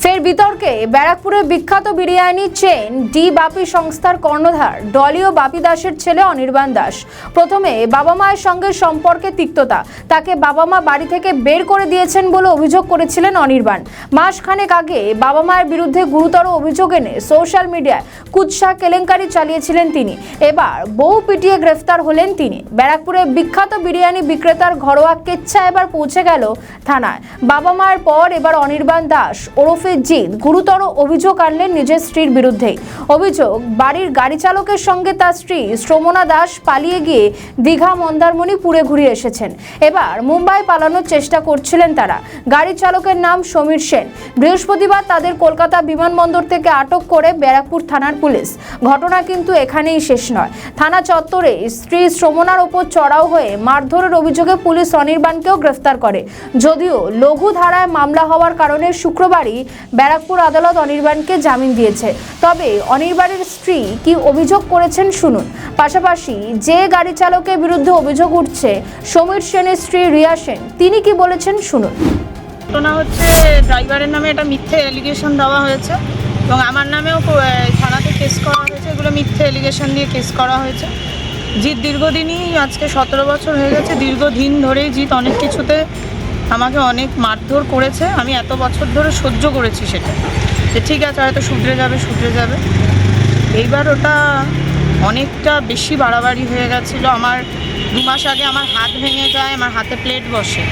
ফের বিতর্কে ব্যারাকপুরে বিখ্যাত বিরিয়ানি চেন ডি বাপি সংস্থার কর্ণধার ডলিও বাপি দাসের ছেলে অনির্বাণ দাস। প্রথমে বাবা মায়ের সঙ্গে সম্পর্কে তিক্ততা, তাকে বাবা মা বাড়ি থেকে বের করে দিয়েছেন বলে অভিযোগ করেছিলেন অনির্বাণ। মাসখানেক আগে বাবা মায়ের বিরুদ্ধে গুরুতর অভিযোগ এনে সোশ্যাল মিডিয়ায় কুৎসা কেলেঙ্কারি চালিয়েছিলেন তিনি। এবার বউ পিটিয়ে গ্রেফতার হলেন তিনি। ব্যারাকপুরে বিখ্যাত বিরিয়ানি বিক্রেতার ঘরোয়া কেচ্ছা এবার পৌঁছে গেল থানায়। বাবা মায়ের পর এবার অনির্বাণ দাস ওরফে জিৎ গুরুতর অভিযোগ আনলেন নিজের স্ত্রীর বিরুদ্ধে। অভিযোগ, বাড়ির গাড়ি চালকের সঙ্গে তার স্ত্রী শ্রমনা দাস পালিয়ে গিয়ে দীঘা মন্দারমণি পুরে ঘুরে এসেছেন। এবার মুম্বাই পালানোর চেষ্টা করছিলেন তারা। গাড়ি চালকের নাম সমীর সেন। বৃহস্পতিবার তাদের কলকাতা বিমানবন্দর থেকে আটক করে ব্যারাকপুর থানার পুলিশ। ঘটনা কিন্তু এখানেই শেষ নয়। থানা চত্বরে স্ত্রী শ্রমনার ওপর চড়াও হয়ে মারধরের অভিযোগে পুলিশ অনির্বাণকেও গ্রেফতার করে। যদিও লঘু ধারায় মামলা হওয়ার কারণে শুক্রবারই ব্যারাকপুর আদালত অনির্বাণকে জামিন দিয়েছে। তবে অনির্বাণের স্ত্রী কি অভিযোগ করেছেন শুনুন। পাশাপাশি যে গাড়ি চালকের বিরুদ্ধে অভিযোগ উঠছে, সমীর সেনের স্ত্রী রিয়া সেন, তিনি কি বলেছেন শুনুন। ঘটনা হচ্ছে, ড্রাইভারের নামে একটা মিথ্যে এলিগেশন দেওয়া হয়েছে এবং আমার নামেও থানাতে কেস করা হয়েছে। এগুলো মিথ্যে এলিগেশন দিয়ে কেস করা হয়েছে। জিৎ দীর্ঘদিনই আজকে সতেরো বছর হয়ে গেছে। দীর্ঘদিন ধরেই জিৎ অনেক কিছুতে আমাকে অনেক মারধর করেছে আমি এত বছর ধরে সহ্য করেছি সেটা। যে ঠিক আছে হয়তো শুধরে যাবে শুধরে যাবে। এইবার ওটা অনেকটা বেশি বাড়াবাড়ি হয়ে গেছিল। আমার দু মাস আগে আমার হাত ভেঙে যায় আমার হাতে প্লেট বসে।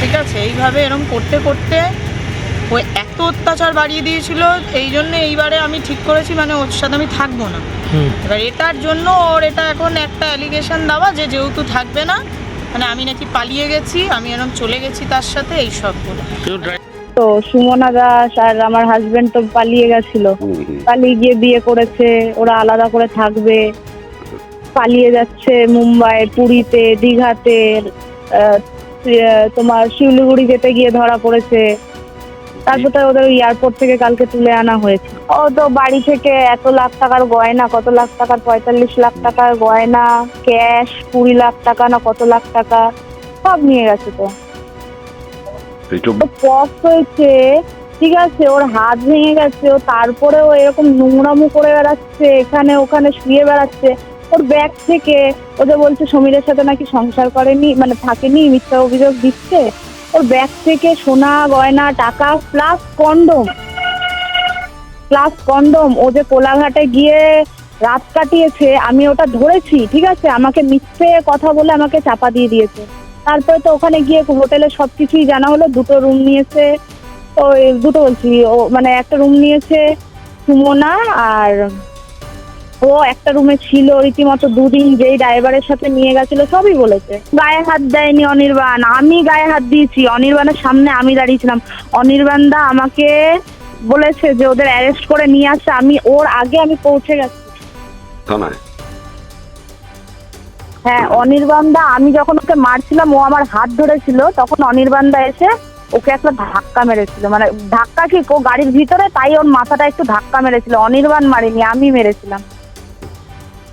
ঠিক আছে এইভাবে এরকম করতে করতে ও এত অত্যাচার বাড়িয়ে দিয়েছিল এই জন্য এইবারে আমি ঠিক করেছি মানে ওর সাথে আমি থাকব না। এবার এটার জন্য ওর এটা এখন একটা অ্যালিগেশন দেওয়া যে যেহেতু থাকবে না মানে আমি নাকি পালিয়ে গেছি আমি এরকম চলে গেছি তার সাথে এই সবগুলো তো সুমনা দাস আর আমার হাজবেন্ড তো পালিয়ে গেছিল। পালিয়ে গিয়ে বিয়ে করেছে ওরা আলাদা করে থাকবে। পালিয়ে যাচ্ছে মুম্বাই পুরীতে দীঘাতে তোমার শিলিগুড়ি যেতে গিয়ে ধরা পড়েছে। তারপর তো ওদের এয়ারপোর্ট থেকে কালকে তুলে আনা হয়েছে। ও তো বাড়ি থেকে এত লাখ টাকার গয়না কত লাখ টাকার পঁয়তাল্লিশ লাখ টাকার গয়না ক্যাশ কুড়ি লাখ টাকা না কত লাখ টাকা সব নিয়ে গেছে তো। তো হয়েছে ঠিক আছে ওর হাত ভেঙে গেছে ও তারপরে ও এরকম নোংরামো করে বেড়াচ্ছে এখানে ওখানে শুয়ে বেড়াচ্ছে। ওর ব্যাগ থেকে ও যে বলছে সমীরের সাথে নাকি সংসার করেনি মানে থাকেনি মিথ্যা অভিযোগ দিচ্ছে ওর ব্যাগ থেকে সোনা, গয়না, টাকা, প্লাস কন্ডম। Plus condom. ও যে কোলাঘাটে গিয়ে রাত কাটিয়েছে, আমি ওটা ধরেছি, ঠিক আছে? আমাকে মিথ্যে কথা বলে আমাকে চাপা দিয়ে দিয়েছে। তারপরে তো ওখানে গিয়ে হোটেলে সব কিছুই জানা হলো, দুটো রুম নিয়েছে, ওই দুটো বলছি, ও মানে একটা রুম নিয়েছে সুমনা আর ও একটা রুমে ছিল রীতিমতো দুদিন যেই ড্রাইভারের সাথে নিয়ে গেছিল সবই বলেছে। গায়ে হাত দেয়নি অনির্বাণ। আমি গায়ে হাত দিয়েছি। অনির্বাণের সামনে আমি দাঁড়িয়েছিলাম। অনির্বাণ দা আমাকে বলেছে যে ওদের অ্যারেস্ট করে নিয়ে আসছে আমি ওর আগে আমি পৌঁছে গেছি। থানায়? হ্যাঁ অনির্বাণ দা আমি যখন ওকে মারছিলাম ও আমার হাত ধরেছিল। তখন অনির্বাণ দা এসে ওকে একটা ধাক্কা মেরেছিল। মানে ধাক্কা কি ও গাড়ির ভিতরে তাই ওর মাথাটা একটু ধাক্কা মেরেছিল। অনির্বাণ মারিনি আমি মেরেছিলাম।